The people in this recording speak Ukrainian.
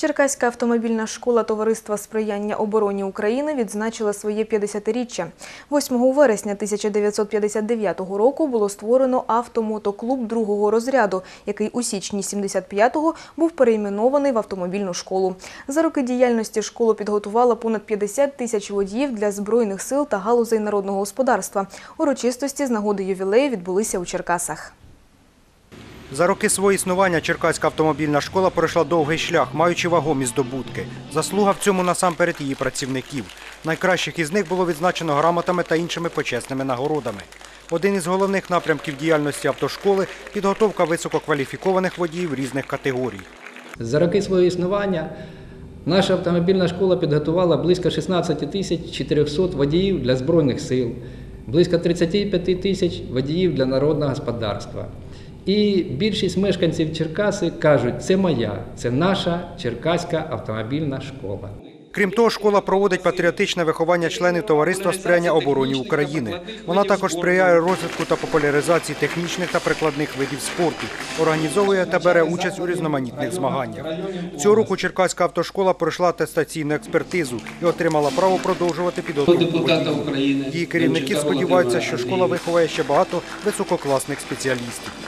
Черкаська автомобільна школа Товариства сприяння обороні України відзначила своє 50-річчя. 8 вересня 1959 року було створено автомотоклуб другого розряду, який у січні 75-го був перейменований в автомобільну школу. За роки діяльності школу підготувала понад 50 тисяч водіїв для збройних сил та галузей народного господарства. Урочистості з нагоди ювілею відбулися у Черкасах. За роки свого існування Черкаська автомобільна школа пройшла довгий шлях, маючи вагомі здобутки. Заслуга в цьому насамперед її працівників. Найкращих із них було відзначено грамотами та іншими почесними нагородами. Один із головних напрямків діяльності автошколи підготовка висококваліфікованих водіїв різних категорій. За роки свого існування наша автомобільна школа підготувала близько 16 тисяч 400 водіїв для Збройних сил, близько 35 тисяч водіїв для народного господарства. І більшість мешканців Черкаси кажуть, це моя, це наша Черкаська автомобільна школа. Крім того, школа проводить патріотичне виховання членів товариства сприяння обороні України. Вона також сприяє розвитку та популяризації технічних та прикладних видів спорту, організовує та бере участь у різноманітних змаганнях. Цього року Черкаська автошкола пройшла атестаційну експертизу і отримала право продовжувати підготовку. України. Її керівники сподіваються, що школа виховає ще багато висококласних спеціалістів.